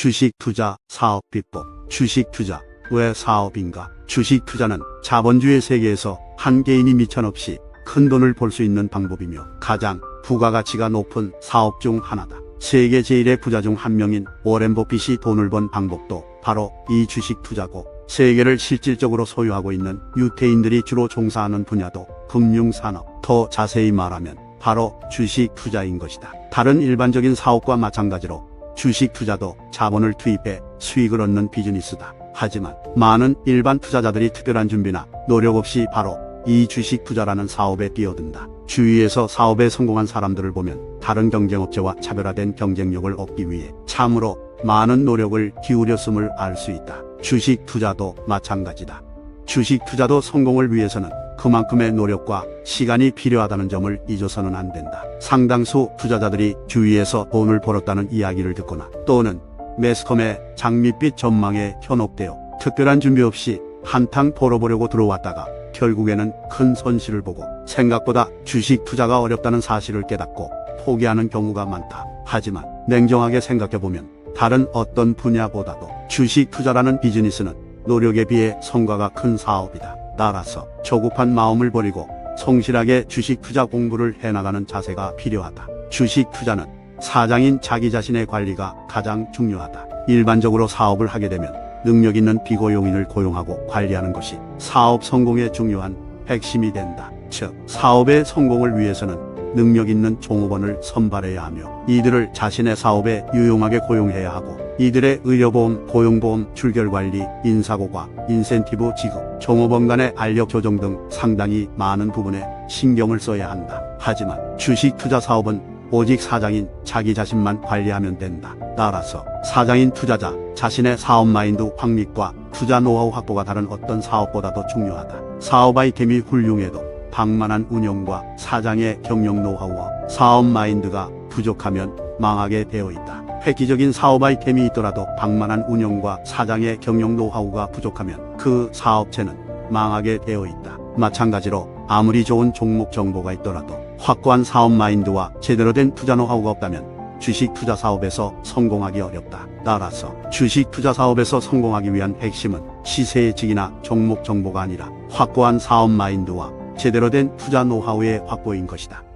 주식 투자 사업 비법. 주식 투자 왜 사업인가? 주식 투자는 자본주의 세계에서 한 개인이 미천 없이 큰 돈을 벌 수 있는 방법이며 가장 부가가치가 높은 사업 중 하나다. 세계 제1의 부자 중 한 명인 워렌 버핏이 돈을 번 방법도 바로 이 주식 투자고 세계를 실질적으로 소유하고 있는 유태인들이 주로 종사하는 분야도 금융산업. 더 자세히 말하면 바로 주식 투자인 것이다. 다른 일반적인 사업과 마찬가지로 주식 투자도 자본을 투입해 수익을 얻는 비즈니스다. 하지만 많은 일반 투자자들이 특별한 준비나 노력 없이 바로 이 주식 투자라는 사업에 뛰어든다. 주위에서 사업에 성공한 사람들을 보면 다른 경쟁업체와 차별화된 경쟁력을 얻기 위해 참으로 많은 노력을 기울였음을 알 수 있다. 주식 투자도 마찬가지다. 주식 투자도 성공을 위해서는 그만큼의 노력과 시간이 필요하다는 점을 잊어서는 안 된다. 상당수 투자자들이 주위에서 돈을 벌었다는 이야기를 듣거나 또는 매스컴의 장밋빛 전망에 현혹되어 특별한 준비 없이 한탕 벌어보려고 들어왔다가 결국에는 큰 손실을 보고 생각보다 주식 투자가 어렵다는 사실을 깨닫고 포기하는 경우가 많다. 하지만 냉정하게 생각해보면 다른 어떤 분야보다도 주식 투자라는 비즈니스는 노력에 비해 성과가 큰 사업이다. 따라서 조급한 마음을 버리고 성실하게 주식 투자 공부를 해나가는 자세가 필요하다. 주식 투자는 사장인 자기 자신의 관리가 가장 중요하다. 일반적으로 사업을 하게 되면 능력 있는 비고용인을 고용하고 관리하는 것이 사업 성공의 중요한 핵심이 된다. 즉, 사업의 성공을 위해서는 능력 있는 종업원을 선발해야 하며 이들을 자신의 사업에 유용하게 고용해야 하고 이들의 의료보험, 고용보험, 출결관리, 인사고과, 인센티브 지급, 종업원 간의 알력 조정 등 상당히 많은 부분에 신경을 써야 한다. 하지만 주식 투자 사업은 오직 사장인 자기 자신만 관리하면 된다. 따라서 사장인 투자자 자신의 사업 마인드 확립과 투자 노하우 확보가 다른 어떤 사업보다도 중요하다. 사업 아이템이 훌륭해도 방만한 운영과 사장의 경영 노하우와 사업 마인드가 부족하면 망하게 되어 있다. 획기적인 사업 아이템이 있더라도 방만한 운영과 사장의 경영 노하우가 부족하면 그 사업체는 망하게 되어 있다. 마찬가지로 아무리 좋은 종목 정보가 있더라도 확고한 사업 마인드와 제대로 된 투자 노하우가 없다면 주식 투자 사업에서 성공하기 어렵다. 따라서 주식 투자 사업에서 성공하기 위한 핵심은 시세의 직이나 종목 정보가 아니라 확고한 사업 마인드와 제대로 된 투자 노하우의 확보인 것이다.